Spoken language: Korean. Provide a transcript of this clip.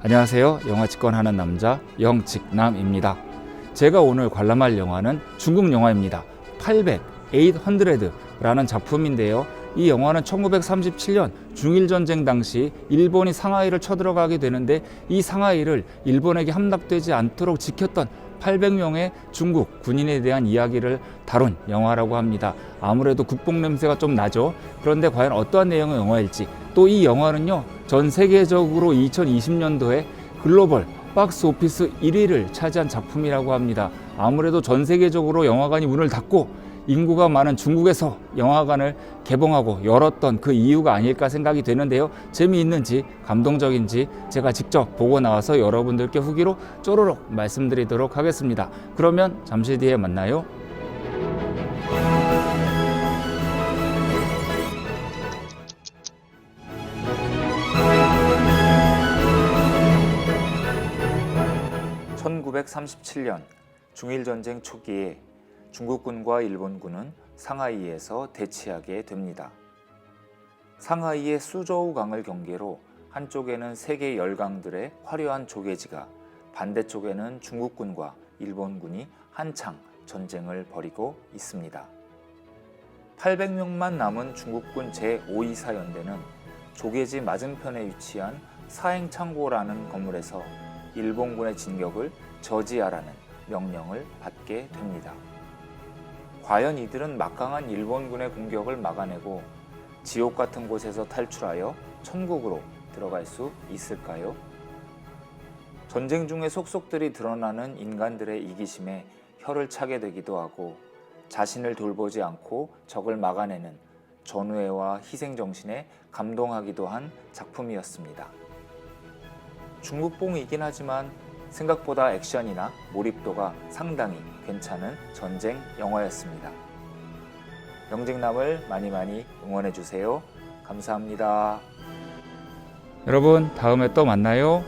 안녕하세요. 영화 직관하는 남자 영직남입니다. 제가 오늘 관람할 영화는 중국 영화입니다. 800, 800라는 작품인데요. 이 영화는 1937년 중일 전쟁 당시 일본이 상하이를 쳐들어가게 되는데 이 상하이를 일본에게 함락되지 않도록 지켰던 800명의 중국 군인에 대한 이야기를 다룬 영화라고 합니다. 아무래도 국뽕 냄새가 좀 나죠. 그런데 과연 어떠한 내용의 영화일지 또 이 영화는요 전 세계적으로 2020년도에 글로벌 박스 오피스 1위를 차지한 작품이라고 합니다. 아무래도 전 세계적으로 영화관이 문을 닫고 인구가 많은 중국에서 영화관을 개봉하고 열었던 그 이유가 아닐까 생각이 되는데요. 재미있는지 감동적인지 제가 직접 보고 나와서 여러분들께 후기로 쪼로록 말씀드리도록 하겠습니다. 그러면 잠시 뒤에 만나요. (1937년) 중일전쟁 초기에 중국군과 일본군은 상하이에서 대치하게 됩니다. 상하이의 수저우 강을 경계로 한쪽에는 세계 열강들의 화려한 조개지가 반대쪽에는 중국군과 일본군이 한창 전쟁을 벌이고 있습니다. 800명만 남은 중국군 제524연대는 조개지 맞은편에 위치한 사행창고라는 건물에서 일본군의 진격을 저지하라는 명령을 받게 됩니다. 과연 이들은 막강한 일본군의 공격을 막아내고 지옥 같은 곳에서 탈출하여 천국으로 들어갈 수 있을까요? 전쟁 중에 속속들이 드러나는 인간들의 이기심에 혀를 차게 되기도 하고 자신을 돌보지 않고 적을 막아내는 전우애와 희생정신에 감동하기도 한 작품이었습니다. 중국뽕이긴 하지만 생각보다 액션이나 몰입도가 상당히 괜찮은 전쟁 영화였습니다. 영직남을 많이 많이 응원해 주세요. 감사합니다. 여러분, 다음에 또 만나요.